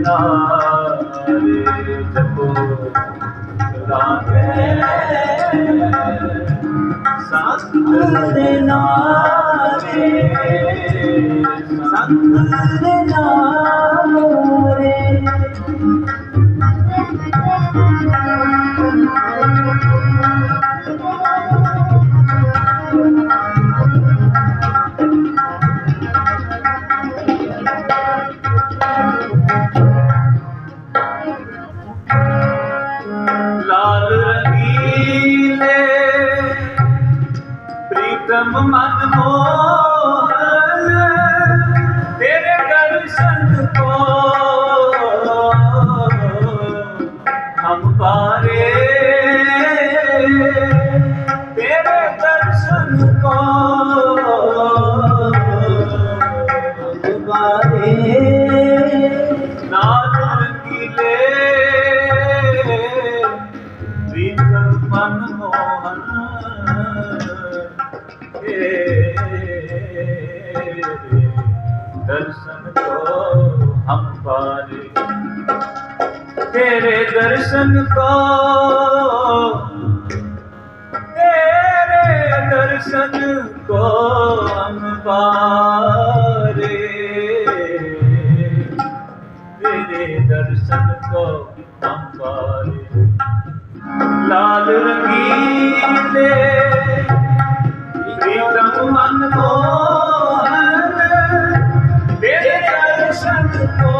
ਨਾਰੇ ਜਪੋ ਰਾਖੇ ਸੰਤ ਦੇ ਨਾਰੇ ਸੰਤ ਦੇ ਨਾਰੇ ਕਰਮ ਮਨ ਮੋਹ ਤੇਰੇ ਦਰਸ਼ਨ ਕੋਨ ਦਰਸ਼ਨ ਕੋ ਅੰਬਾਰੇ ਲਾਲ ਦਰਸ਼ਨ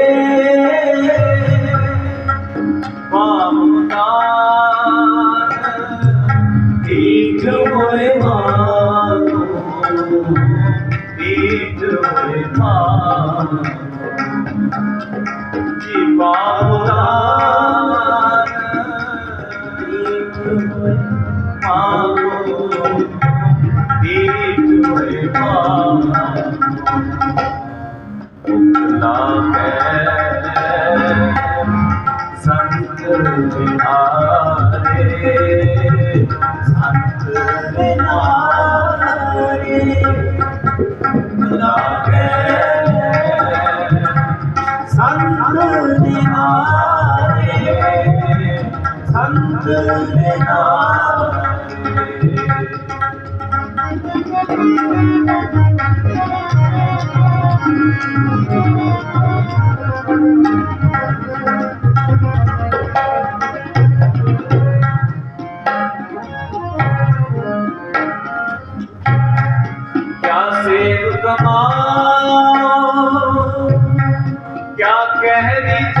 ਕਮਾਲ ਕਿਆ ਕਹਿ ਦੀ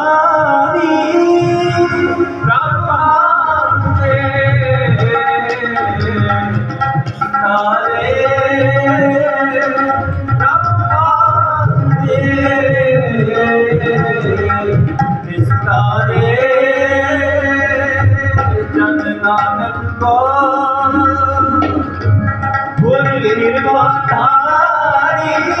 तारी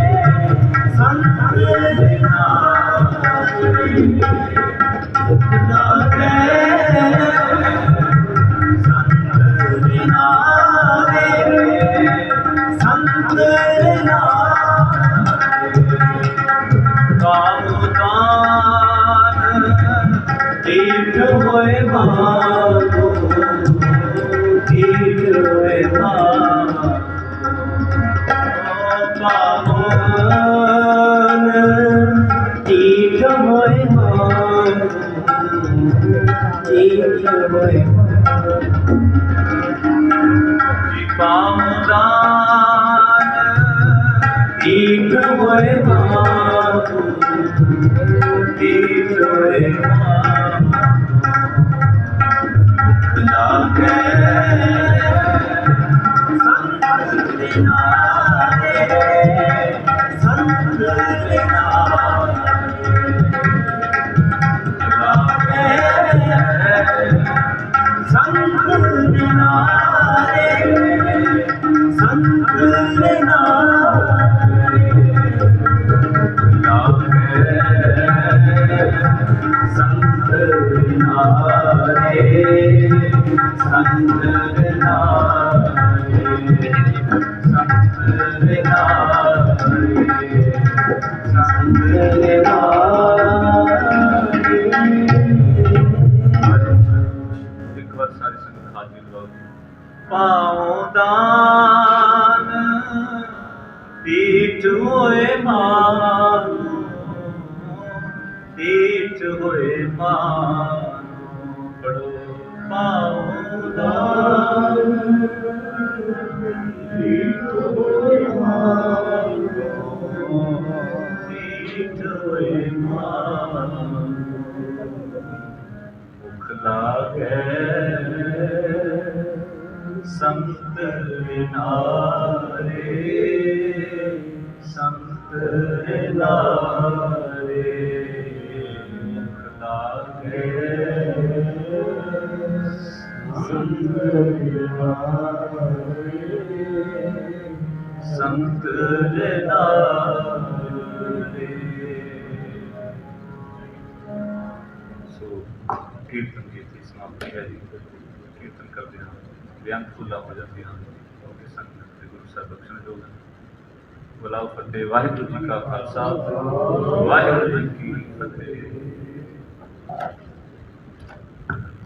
ਨਾ ਕਹਿ ਸੰਤ ਦੀ ਨਾ ਹਾਜ਼ਰੀ ਲਵਾਓ ਪਾਉ ਦਾਨ, ਪੀਠ ਹੋਏ ਮਾਨੋ ਪੀਠ ਹੋਏ ਮਾਨੋ ਪੜੋ ਪਾਉ ਦਾਨ, ਪੀਠ ਹੋਏ ਮਾਨੋ ਪੀਠ ਹੋਏ ਮਾਨੋ ਭੁੱਖ ਲਾਗੇ ਸੰਤ ਵਿਨਾਰੇ ਸੰਤ ਵਿਨਾਰੇ ਭੁੱਖ ਲਾਗੇ ਸੰਤ ਵਿਨਾਰੇ ਸੰਤ ਵਿਨਾਰੇ ਸੋ ਕੀਰਤਨ ਕੀਤੀ ਸਮਾਪਤੀ ਹੈ ਜੀ ਕੀਰਤਨ ਕਰਦੇ ਹਾਂ। ਬਿਆੰਤ ਫੁੱਲਾ ਹੋ ਜਾਂਦੀਆਂ ਹਨ। ਕਿਉਂਕਿ ਸੰਗਤ ਦੇ ਗੁਰੂ ਸਾਹਿਬ ਬਖਸ਼ਣ ਜੋਗ ਹਨ। ਬੁਲਾਓ ਫਤਿਹ, ਵਾਹਿਗੁਰੂ ਜੀ ਕਾ ਖਾਲਸਾ। ਵਾਹਿਗੁਰੂ ਜੀ ਕੀ ਫਤਿਹ।